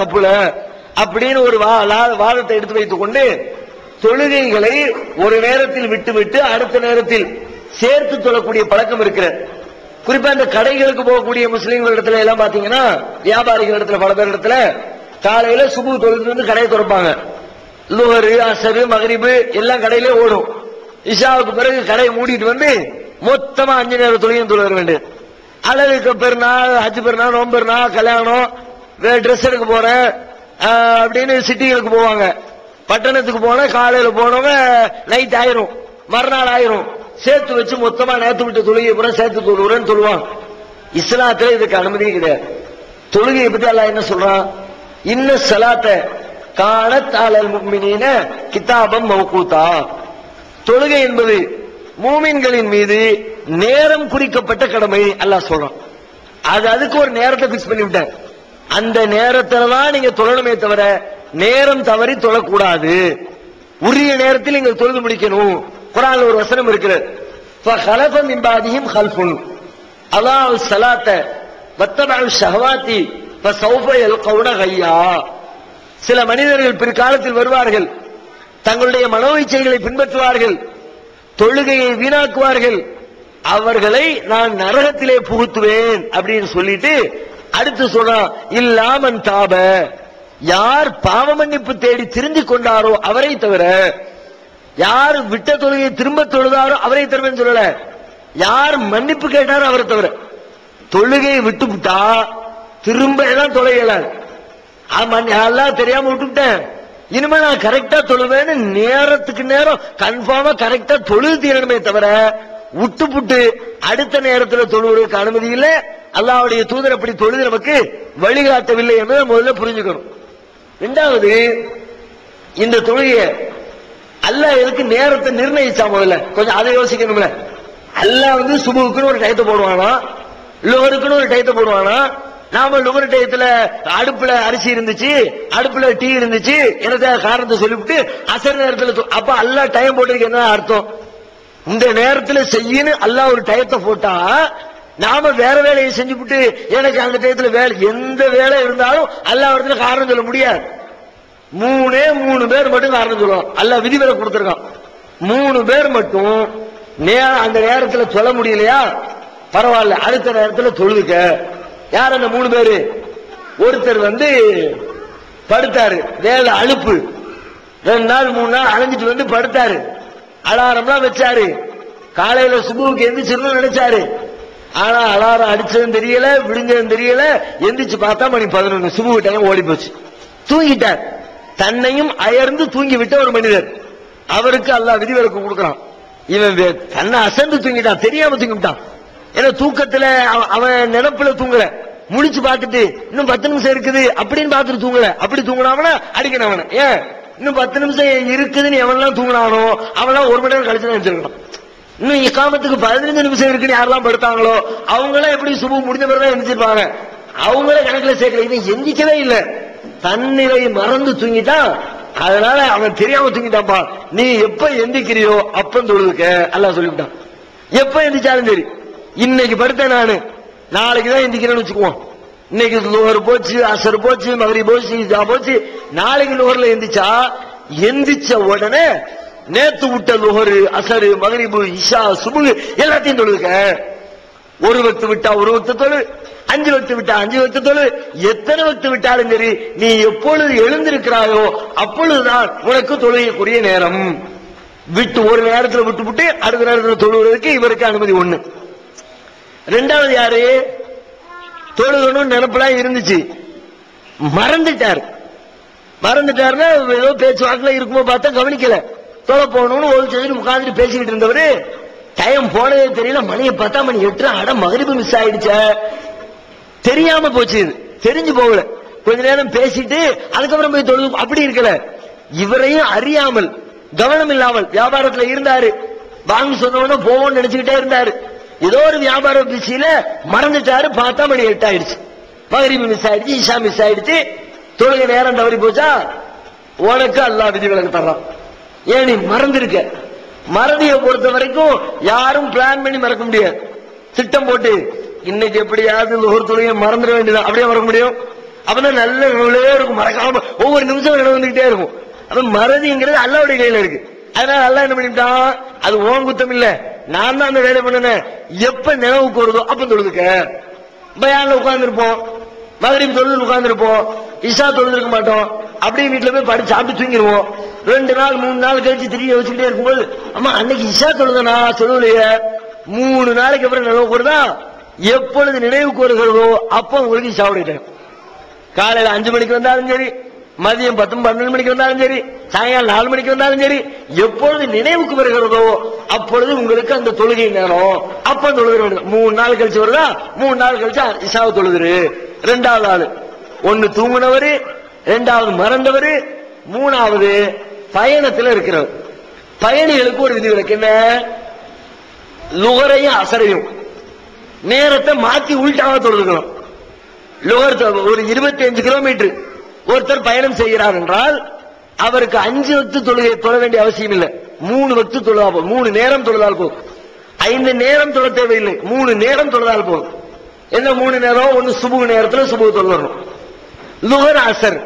தப்புல அப்படின்னு ஒரு வாதத்தை எடுத்து வைத்துக் கொண்டு தொழுகைகளை ஒரு நேரத்தில் விட்டுவிட்டு அடுத்த நேரத்தில் சேர்த்து தொழக்கூடிய பழக்கம் இருக்கிறது. குறிப்பா இந்த கடைகளுக்கு போகக்கூடிய முஸ்லீம்கள் இடத்துல எல்லாம் பாத்தீங்கன்னா வியாபாரிகள் இடத்துல பல பேர் இடத்துல காலையில சுபு தொழுது வந்து கடையை திறப்பாங்க. லுஹரு அசரு மகரிபு எல்லாம் கடையிலே ஓடும். இஷாவுக்கு பிறகு கடையை மூடிட்டு வந்து மொத்தமா அஞ்சு நேரம் தொழிலும் தொழுக வேண்டியது. அழகு பெருநாள் ஹஜ் பெருநாள் நோம்பெருநாள் கல்யாணம் ட்ரெஸ் எடுக்க போறேன் அப்படின்னு சிட்டிகளுக்கு போவாங்க. பட்டணத்துக்கு போனா காலையில போனவங்க நைட் ஆயிரும். மறுநாள் ஆயிரும். சேர்த்து வச்சு மொத்தமா நேத்து விட்டு தொழுகை பூரா சேர்த்து தொழுகிறேன்னு சொல்லுவாங்க இஸ்லாத்துல இதுக்கு அனுமதி கிடையாது. தொழுகையை பத்தி எல்லாம் என்ன சொல்றான்? இன்ன சலாத்த காலத்தாளல் அலல் கிதாபம் மௌகூதா தொழுகை என்பது மூமின்களின் மீது நேரம் குறிக்கப்பட்ட கடமை அல்லாஹ் சொல்றான். அது அதுக்கு ஒரு நேரத்தை பிக்ஸ் பண்ணி விட்டார். அந்த நேரத்துல தான் நீங்க தொழணுமே தவிர நேரம் தவறி தொழக்கூடாது உரிய நேரத்தில் நீங்கள் தொழுது முடிக்கணும். குரான் ஒரு வசனம் இருக்கிறது. ஹல்ஃபுன். அல்லாஹ் சலாத்த வத்தபால் ஷஹவாத்தி சில மனிதர்கள் பிற்காலத்தில் வருவார்கள். தங்களுடைய மனோச்சைகளை பின்பற்றுவார்கள். தொழுகையை வீணாக்குவார்கள். அவர்களை நான் நரகத்திலே புகுத்துவேன் அப்படின்னு சொல்லிட்டு அடுத்து சொல்றான் இல்லாமன் தாப யார் பாவ மன்னிப்பு தேடி திருந்தி கொண்டாரோ அவரை தவிர யார் விட்ட தொழுகையை திரும்ப தொழுதாரோ அவரை தவிர சொல்லல. யார் மன்னிப்பு கேட்டாரோ அவரை தவிர. தொழுகையை விட்டு விட்டா திரும்ப எல்லாம் தொலையலாது எல்லாம் தெரியாம விட்டுவிட்டேன் இனிமே நான் கரெக்டா தொழுவேன்னு நேரத்துக்கு நேரம் கன்ஃபார்மா கரெக்டா தொழுது தீரணுமே தவிர விட்டு புட்டு அடுத்த நேரத்துல தொழுவதற்கு அனுமதி இல்லை. அல்லாவுடைய தூதர் அப்படி தொழுது நமக்கு வழிகாட்டவில்லை என்பதை முதல்ல புரிஞ்சுக்கணும். ரெண்டாவது இந்த தொழுகைய அல்லாஹ் எதுக்கு நேரத்தை நிர்ணயிச்சா முதல்ல? கொஞ்சம் அதை யோசிக்கணும்ல. அல்லாஹ் வந்து சுபுக்குன்னு ஒரு டயத்தை போடுவானா? லுகருக்குன்னு ஒரு டயத்தை போடுவானா? நாம லுகர் டயத்துல அடுப்புல அரிசி இருந்துச்சு அடுப்புல டீ இருந்துச்சு என்னத காரணத்தை சொல்லிவிட்டு அசர் நேரத்துல அப்ப அல்ல டைம் போட்டிருக்கு என்ன அர்த்தம்? இந்த நேரத்துல செய்யுன்னு அல்ல ஒரு டயத்தை போட்டா நாம வேற வேலையை செஞ்சுவிட்டு எனக்கு அந்த டயத்துல வேலை எந்த வேலை இருந்தாலும் அல்லாஹ் இடத்துல காரணம் சொல்ல முடியாது. மூணே மூணு பேர் மட்டும் காரணம் சொல்லுவோம் அல்லாஹ் விதிவிலை கொடுத்துருக்கான். மூணு பேர் மட்டும் நேரம் அந்த நேரத்துல சொல்ல முடியலையா? பரவாயில்ல அடுத்த நேரத்துல தொழுதுக்க யார் அந்த மூணு பேரு? ஒருத்தர் வந்து படுத்தாரு. வேலை அலுப்பு. ரெண்டு நாள் மூணு நாள் அலைஞ்சிட்டு வந்து படுத்தாரு. அலாரம்லாம் வச்சாரு. காலையில சுபுவுக்கு எந்திரிச்சிருந்தோம் நினைச்சாரு. ஆனா அலாரம் அடிச்சதும் தெரியல விழுந்ததும் தெரியல. எந்திரிச்சு பார்த்தா மணி பதினொன்னு. சுபு டைம் ஓடி போச்சு. தூங்கிட்டார். தன்னையும் அயர்ந்து தூங்கி விட்ட ஒரு மனிதர். அவருக்கு அல்லாஹ் விதிவிலக்கு கொடுக்கறான். இவன் தன்னை அசந்து தூங்கிட்டான். தெரியாம தூங்கிட்டான் ஏன்னா தூக்கத்துல அவன் நினப்புல தூங்கல. முடிச்சு பார்த்துட்டு இன்னும் பத்து நிமிஷம் இருக்குது. அப்படின்னு பார்த்துட்டு தூங்கல. அப்படி தூங்கினாவன? அடிக்கணும் அவனை ஏன்? இன்னும் பத்து நிமிஷம் இருக்குதுன்னு எவன்லாம் தூங்கினானோ அவன்லாம் ஒரு மணி நேரம் கழிச்சு நினைச்சிருக்கான் வச்சிருக்கணும் இன்னும் இக்காமத்துக்கு பதினஞ்சு நிமிஷம் இருக்குன்னு யாரெல்லாம் படுத்தாங்களோ அவங்களாம் எப்படி சுபு முடிஞ்ச பிறகு தான் அவங்கள கணக்குல சேர்க்கல. இவன் எந்திக்கவே இல்லை. தன்னிலை மறந்து தூங்கிட்டான் அதனால அவன் தெரியாம தூங்கிட்டான்ப்பா. நீ எப்ப எந்திக்கிறியோ அப்ப தொழுதுக்க அல்ல சொல்லிவிட்டான். எப்ப எந்திரிச்சாலும் சரி. இன்னைக்கு படுத்தேன் நானு. நாளைக்கு தான் எந்திக்கிறேன்னு வச்சுக்குவோம். இன்னைக்கு லோஹர் போச்சு அசர் போச்சு மகரி போச்சு போச்சு. நாளைக்கு லோஹர்ல எந்திரிச்சா எந்திரிச்ச உடனே நேத்து விட்ட நுகரு அசரு மகரிபு இஷா சுபு எல்லாத்தையும் தொழுதுக்க. ஒரு வக்து விட்டா ஒரு வக்து தொழு அஞ்சு வக்து விட்டா அஞ்சு வக்து தொழு. எத்தனை வக்து விட்டாலும் சரி நீ எப்பொழுது எழுந்திருக்கிறாயோ அப்பொழுதுதான் உனக்கு தொழுகக்கூடிய நேரம். விட்டு ஒரு நேரத்தில் விட்டு விட்டு அடுத்த நேரத்தில் தொழுவதற்கு இவருக்கு அனுமதி ஒண்ணு. ரெண்டாவது யாரு? தொழுகணும் நினப்பெல்லாம் இருந்துச்சு. மறந்துட்டார். மறந்துட்டாருன்னா ஏதோ பேச்சுவாக்குல இருக்குமோ பார்த்தா கவனிக்கல. தொலை போகணும்னு ஒரு செஞ்சு உட்காந்துட்டு பேசிக்கிட்டு இருந்தவரு டைம் போனதே தெரியல மணியை பார்த்தா மணி எட்டு அட மகரிப்பு மிஸ் ஆயிடுச்ச. தெரியாம போச்சு இது. தெரிஞ்சு போகல. கொஞ்ச நேரம் பேசிட்டு அதுக்கப்புறம் போய் தொழுது அப்படி இருக்கல. இவரையும் அறியாமல் கவனம் இல்லாமல் வியாபாரத்துல இருந்தாரு. வாங்க சொன்னவன போவோம்னு நினைச்சுக்கிட்டே இருந்தாரு. ஏதோ ஒரு வியாபார பிஸியில மறந்துட்டாரு பார்த்தா மணி எட்டு ஆயிடுச்சு மகரிபு மிஸ் ஆயிடுச்சு ஈஷா மிஸ் ஆயிடுச்சு. தொழுக நேரம் தவறி போச்சா? உனக்கு அல்லாஹ் விதி விலக்கு தர்றான். ஏன் நீ மறந்துருக்க? மறதியை பொறுத்த வரைக்கும் யாரும் பிளான் பண்ணி மறக்க முடியாது. திட்டம் போட்டு இன்னைக்கு எப்படியாவது ஒரு தொழுகை மறந்துட வேண்டியதான் அப்படியே மறக்க முடியும். அப்பதான் நல்ல நினைவுலயே இருக்கும். மறக்காம ஒவ்வொரு நிமிஷம் நினைவு வந்துகிட்டே இருக்கும். அப்ப மறதிங்கிறது அல்லாவுடைய கையில இருக்கு. அதனால அல்லா என்ன பண்ணிட்டான்? அது ஓன் குத்தம் இல்ல. நான் தான் அந்த வேலை பண்ணினேன். எப்ப நினைவுக்கு வருதோ அப்ப தொழுதுக்க. பயான்ல உட்கார்ந்துருப்போம். மகரிப் தொழில் உட்கார்ந்துருப்போம். இஷா தொழுதுருக்க மாட்டோம். அப்படியே வீட்டுல போய் படி சாப்பிட்டு தூங்கிடுவோம். ரெண்டு நாள் மூணு நாள் கழிச்சு திரும்பி வச்சுக்கிட்டே இருக்கும்போது அம்மா அன்னைக்கு இஷா தொழுதனா சொல்லலையே. மூணு நாளைக்கு அப்புறம் நினைவு வருதா எப்பொழுது நினைவுக்கு வருகிறதோ அப்போ உங்களுக்கு இஷாவுடைய டைம் காலையில அஞ்சு மணிக்கு வந்தாலும் சரி மதியம் பத்து பன்னெண்டு மணிக்கு வந்தாலும் சரி சாயங்காலம் நாலு மணிக்கு வந்தாலும் சரி எப்பொழுது நினைவுக்கு வருகிறதோ அப்பொழுது உங்களுக்கு அந்த தொழுகை நேரம். அப்ப தொழுகிற மூணு நாள் கழிச்சு வருதா? மூணு நாள் கழிச்சா இசாவை தொழுதுரு. ரெண்டாவது ஆளு. ஒன்னு தூங்கினவரு ரெண்டாவது மறந்தவரு மூணாவது பயணத்துல இருக்கிறவர் பயணிகளுக்கு ஒரு விதிவிலக்கு என்ன? லுகரையும் அசரையும். நேரத்தை மாத்தி உள்டாக தொழுதுக்கணும் லுகர் ஒரு ஒரு 25 கிலோமீட்டர் ஒருத்தர் பயணம் செய்கிறார் என்றால் அவருக்கு அஞ்சு வக்து தொழுகை தொழ வேண்டிய அவசியம் இல்லை. மூணு வக்து தொழுதா போதும். மூணு நேரம் தொழுதால் போதும். ஐந்து நேரம் தொழ தேவையில்லை. மூணு நேரம் தொழுதால் போதும். என்ன மூணு நேரம்? ஒன்னு சுபு நேரத்தில் சுபு தொழுறோம் லுகர் அசர்.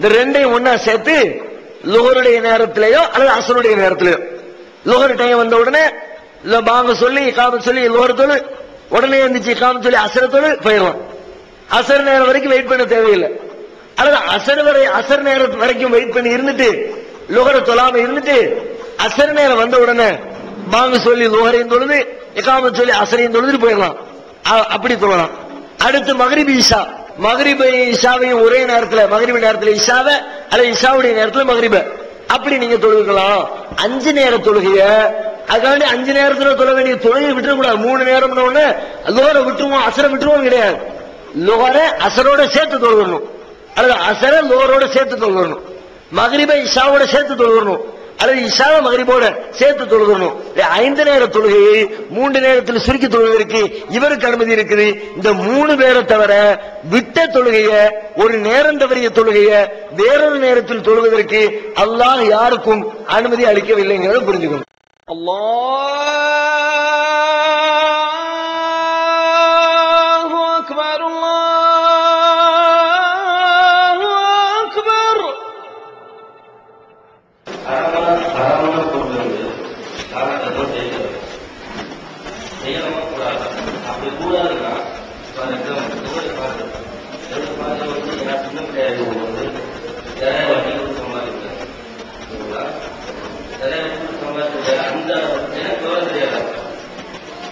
இந்த ரெண்டையும் ஒன்னா சேர்த்து லுகருடைய நேரத்திலேயோ அல்லது அசருடைய நேரத்திலேயோ. லுகர் டைம் வந்த உடனே பாங்க சொல்லி காம சொல்லி லுகர் தொழு. உடனே இருந்துச்சு காம சொல்லி அசர தொழு போயிடுவான். அசர் நேரம் வரைக்கும் வெயிட் பண்ண தேவையில்லை. அல்லது அசர் வரை அசர் நேரம் வரைக்கும் வெயிட் பண்ணி இருந்துட்டு லுகர தொழாம இருந்துட்டு அசர் நேரம் வந்த உடனே பாங்க சொல்லி லுகரையும் தொழுது இக்காம சொல்லி அசரையும் தொழுதுட்டு போயிடலாம் அப்படி தொழலாம். அடுத்து மகரிபி மகரிபை இஷாவையும் ஒரே நேரத்துல மகரிபி நேரத்துல இஷாவை அல்லது இசாவுடைய நேரத்துல மகரிப. அப்படி நீங்க தொழுகலாம் அஞ்சு நேர தொழுகைய அதுக்காண்டி அஞ்சு நேரத்துல தொழ வேண்டிய தொழுகை விட்டுற கூடாது மூணு நேரம் ஒண்ணு லோர விட்டுருவோம் அசர விட்டுருவோம் கிடையாது. லோர அசரோட சேர்த்து தொழுகணும். அல்லது அசர லோரோட சேர்த்து தொழுகணும். மகரிப இஷாவோட சேர்த்து தொழுகணும். அல்லது இஷாவ மகரிபோட சேர்த்து தொழுகணும். ஐந்து நேர தொழுகையை மூன்று நேரத்தில் சுருக்கி தொழுவதற்கு இவருக்கு அனுமதி இருக்குது. இந்த மூணு பேரை தவிர விட்ட தொழுகைய ஒரு நேரம் தவறிய தொழுகைய வேறொரு நேரத்தில் தொழுவதற்கு அல்லாஹ் யாருக்கும் அனுமதி அளிக்கவில்லைங்கிறத புரிஞ்சுக்கணும். அல்லா நிறைய அந்த எனக்கு விவரம் தெரியாது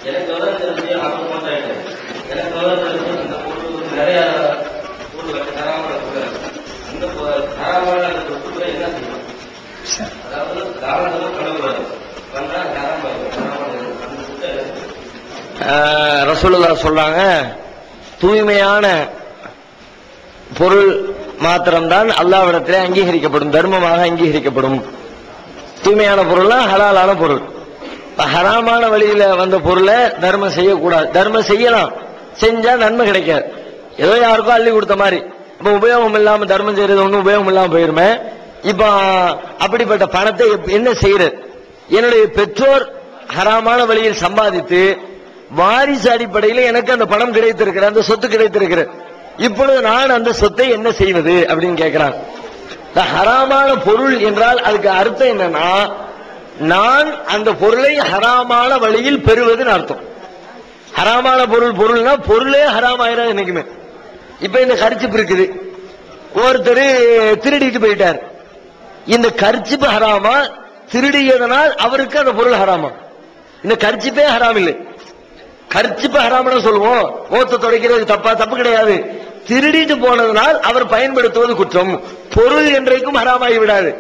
எனக்கு விவரம் தெரிஞ்சு எனக்கு விவரம் தெரிஞ்சு அந்த நிறைய பொருள் தராமல் அந்த தராமல் அந்த பொருட்களை என்ன செய்யணும் அதாவது தாராளமாக பண்ணக்கூடாது பண்ணா ரசூலுல்லா சொல்றாங்க தூய்மையான பொருள் மாத்திரம்தான் அல்லாவிடத்திலே அங்கீகரிக்கப்படும் தர்மமாக அங்கீகரிக்கப்படும். தூய்மையான பொருள்னா ஹலாலான பொருள். இப்ப ஹராமான வழியில வந்த பொருளை தர்மம் செய்யக்கூடாது. தர்மம் செய்யலாம். செஞ்சா நன்மை கிடைக்காது. ஏதோ யாருக்கும் அள்ளி கொடுத்த மாதிரி. இப்ப உபயோகம் இல்லாம தர்மம் செய்யறது ஒண்ணும் உபயோகம் இல்லாம போயிருமே. இப்ப அப்படிப்பட்ட பணத்தை எப்- என்ன செய்யறது? என்னுடைய பெற்றோர் ஹராமான வழியில் சம்பாதித்து வாரிசு அடிப்படையில் எனக்கு அந்த பணம் கிடைத்திருக்கிற அந்த சொத்து கிடைத்திருக்கிற இப்பொழுது நான் அந்த சொத்தை என்ன செய்வது? அப்படின்னு கேட்கிறான் ஹராமான பொருள் என்றால் அதுக்கு அர்த்தம் என்னன்னா நான் அந்த பொருளை ஹராமான வழியில் பெறுவதுன்னு அர்த்தம். ஹராமான பொருள் பொருள்னா பொருளே ஹராம் ஆயிராது என்னைக்குமே. இப்ப இந்த கரிச்சிப்பு இருக்குது. ஒருத்தர் திருடிட்டு போயிட்டார். இந்த கரிச்சிப்பு ஹராமா? திருடியதனால் அவருக்கு அந்த பொருள் ஹராமா. இந்த கர்ச்சிப்பே ஹராம் இல்லை கரிச்சிப்பு ஹராமன்னு சொல்லுவோம். ஓத்த துடைக்கிறது தப்பா தப்பு கிடையாது. திருடிட்டு போனதனால் அவர் பயன்படுத்துவது குற்றம். பொருள் என்றைக்கும் ஹராமாகி விடாது.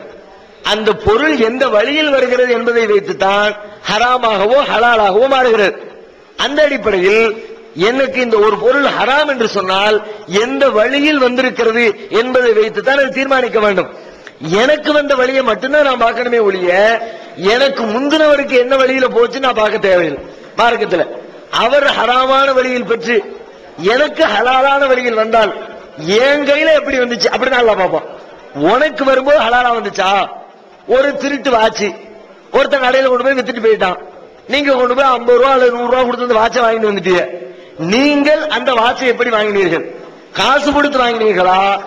அந்த பொருள் எந்த வழியில் வருகிறது என்பதை வைத்துத்தான் ஹராமாகவோ ஹலாலாகவோ மாறுகிறது. அந்த அடிப்படையில் எனக்கு இந்த ஒரு பொருள் ஹராம் என்று சொன்னால் எந்த வழியில் வந்திருக்கிறது என்பதை வைத்துத்தான் அது தீர்மானிக்க வேண்டும். எனக்கு வந்த வழியை மட்டும்தான் நான் பார்க்கணுமே ஒழிய எனக்கு முந்தினவருக்கு என்ன வழியில போச்சு நான் பார்க்க தேவையில்லை. மார்க்கத்தில். அவர் ஹராமான வழியில் பெற்று எனக்கு ஹலாலான வழியில் வந்தால் என் கையில எப்படி வந்துச்சு? அப்படி நான் பார்ப்போம் உனக்கு வரும்போது ஹலாலா வந்துச்சா? ஒரு திருட்டு வாட்சி. ஒருத்தன் கடையில கொண்டு போய் வித்துட்டு போயிட்டான். நீங்க கொண்டு போய் ஐம்பது ரூபா அல்லது நூறு ரூபா கொடுத்து அந்த வாட்சை வாங்கிட்டு வந்துட்டீங்க. நீங்கள் அந்த வாட்சை எப்படி வாங்கினீர்கள்? காசு கொடுத்து வாங்கினீர்களா?